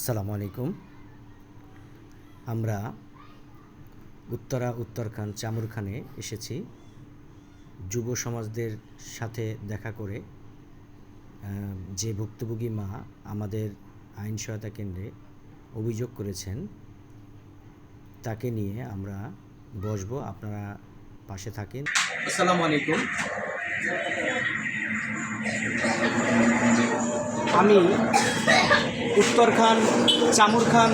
আসসালামু আলাইকুম। আমরা উত্তরা উত্তরখান চামুরখানে এসেছি। যুব সমাজদের সাথে দেখা করে যে ভুক্তভোগী মা আমাদের আইন সহায়তা কেন্দ্রে অভিযোগ করেছেন তাকে নিয়ে আমরা বসবো। আপনারা পাশে থাকেন। আসসালামু আলাইকুম। আমি উত্তরখান, চামুরখান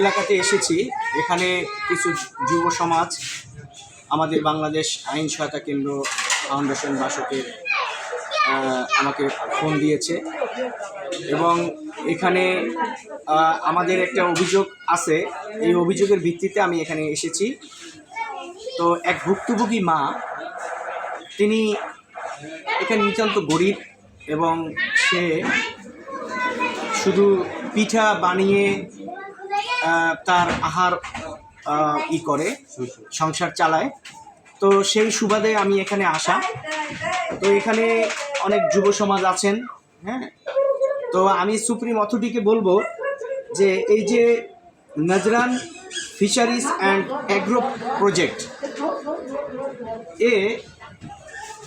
এলাকাতে এসেছি। এখানে কিছু যুব সমাজ, আমাদের বাংলাদেশ আইন সহায়তা কেন্দ্র ফাউন্ডেশন বাসকের আমাকে ফোন দিয়েছে। এবং এখানে আমাদের একটা অভিযোগ আছে। এই অভিযোগের ভিত্তিতে আমি এখানে এসেছি। তো এক ভুক্তভোগী মা, তিনি এখানে নিতান্ত গরিব এবং সে শুধু পিঠা বানিয়ে তার আহার ই করে, সংসার চালায়। তো সেই সুবাদে আমি এখানে আসা। তো এখানে অনেক যুব সমাজ আছেন হ্যাঁ? তো আমি সুপ্রিম অথরিটিকে বলব যে এই যে Nazran fisheries and agro project, এ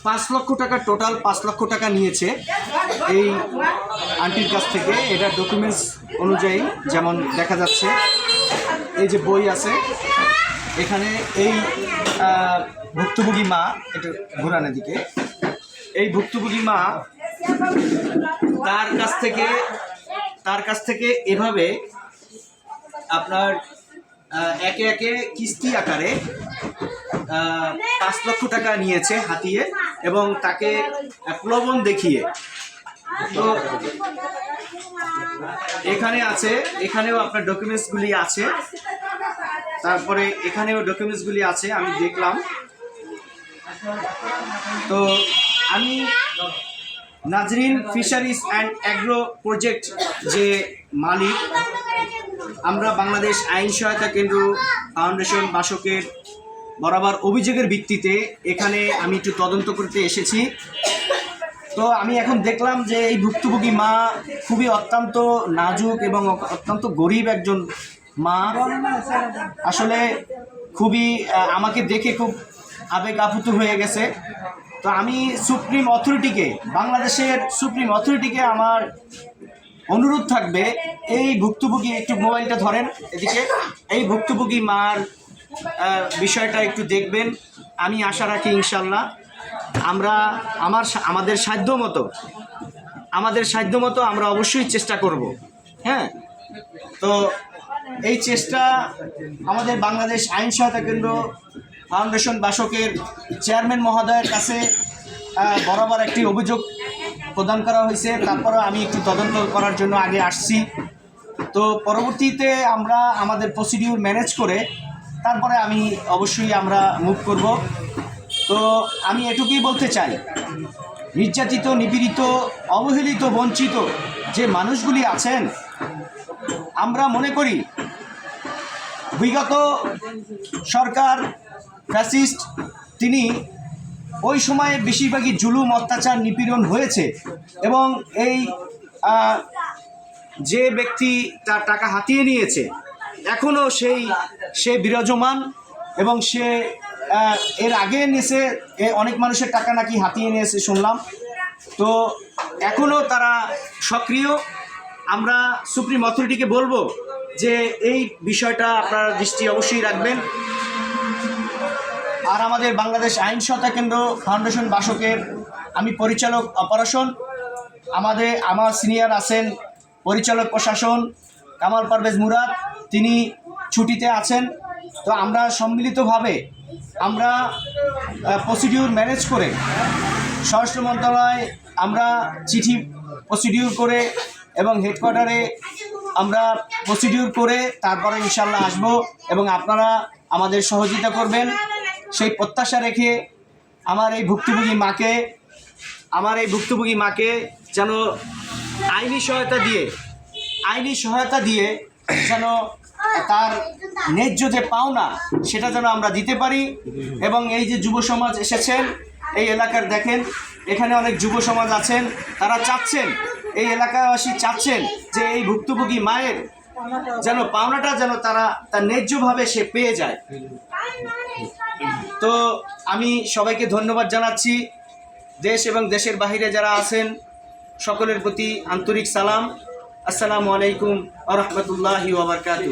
পাঁচ লক্ষ টাকা টোটাল পাঁচ লক্ষ টাকা নিয়েছে। এই আন্টির কাছ থেকে এটা ডকুমেন্টস অনুযায়ী যেমন দেখা যাচ্ছে, এই যে বই আছে, এখানে এই ভুক্তভোগী মা, এটা ঘোরানোর দিকে, এই ভুক্তভোগী মা তার কাছ থেকে, তার কাছ থেকে এভাবে আপনার একে একে কিস্তি আকারে পাঁচ লক্ষ টাকা নিয়েছে হাতিয়ে এবং তাকে প্রলোভন দেখিয়ে তো এখানে আছে, এখানেও আপনার ডকুমেন্টসগুলি আছে। তারপরে এখানেও ডকুমেন্টসগুলি আছে, আমি দেখলাম। তো আমি Nazrin fisheries and agro project যে মালিক, আমরা বাংলাদেশ আইন সহায়তা কেন্দ্র ফাউন্ডেশন বাসকের বরাবর অভিযোগের ভিত্তিতে এখানে আমি একটু তদন্ত করতে এসেছি। তো আমি এখন দেখলাম যে এই ভুক্তভোগী মা খুবই অত্যন্ত নাজুক এবং অত্যন্ত গরিব একজন মা। আসলে খুবই আমাকে দেখে খুব আবেগ আপ্লুত হয়ে গেছে। তো আমি সুপ্রিম অথরিটিকে, বাংলাদেশের সুপ্রিম অথরিটিকে আমার অনুরোধ থাকবে, এই ভুক্তভোগী একটু মোবাইলটা ধরেন এদিকে। এই ভুক্তভোগী মার বিষয়টা একটু দেখবেন। আমি আশা রাখি ইনশাল্লাহ। আমরা আমার আমাদের সাধ্য মতো, আমাদের সাধ্য মতো আমরা অবশ্যই চেষ্টা করব হ্যাঁ? তো এই চেষ্টা আমাদের বাংলাদেশ আইন সহায়তা কেন্দ্র ফাউন্ডেশন বাসকের চেয়ারম্যান মহোদয়ের কাছে বরাবর একটি অভিযোগ প্রদান করা হয়েছে। তারপরে আমি একটু তদন্ত করার জন্য আগে আসছি। তো পরবর্তীতে আমরা আমাদের প্রসিডিউর ম্যানেজ করে তারপরে আমি অবশ্যই আমরা মুভ করব। তো আমি এটুকুই বলতে চাই। নির্যাতিত, নিপীড়িত, অবহেলিত, বঞ্চিত যে মানুষগুলি আছেন, আমরা মনে করি বিগত সরকার, ফ্যাসিস্ট, তিনি ওই সময়ে বেশিরভাগই জুলুম, অত্যাচার, নিপীড়ন হয়েছে এবং এই যে ব্যক্তি তার টাকা হাতিয়ে নিয়েছে, এখনও সেই, সে বিরাজমান এবং সে এর আগে নিয়েছে অনেক মানুষের টাকা নাকি হাতিয়ে নিয়েছে শুনলাম। তো এখনও তারা সক্রিয়। আমরা সুপ্রিম অথরিটিকে বলব যে এই বিষয়টা আপনারা দৃষ্টি অবশ্যই রাখবেন। আর আমাদের বাংলাদেশ আইন সহায়তা কেন্দ্র ফাউন্ডেশন বাসকের, আমি পরিচালক অপারেশন, আমাদের, আমার সিনিয়র আছেন পরিচালক প্রশাসন, কামাল পারভেজ মুরাদ, তিনি ছুটিতে আছেন। তো আমরা সম্মিলিতভাবে আমরা প্রসিডিউর ম্যানেজ করে স্বরাষ্ট্র মন্ত্রণালয় আমরা চিঠি প্রসিডিউর করে এবং হেডকোয়ার্টারে আমরা প্রসিডিউর করে তারপরে ইনশাল্লাহ আসব এবং আপনারা আমাদের সহযোগিতা করবেন। সেই প্রত্যাশা রেখে আমার এই ভুক্তভোগী মাকে, আমার এই ভুক্তভোগী মাকে যেন আইনি সহায়তা দিয়ে, আইনি সহায়তা দিয়ে যেন তার ন্যায্য যে পাওনা, সেটা যেন আমরা দিতে পারি। এবং এই যে যুব সমাজ এসেছেন, এই এলাকার দেখেন, এখানে অনেক যুব সমাজ আছেন, তারা চাচ্ছেন, এই এলাকাবাসী চাচ্ছেন যে এই ভুক্তভোগী মায়ের যেন পাওনাটা যেন তারা তার ন্যায্যভাবে সে পেয়ে যায়। তো আমি সবাইকে ধন্যবাদ জানাচ্ছি। দেশ এবং দেশের বাহিরে যারা আছেন, সকলের প্রতি আন্তরিক সালাম। আসসালামু আলাইকুম আ রহমতুল্লাহি ওবরকাতু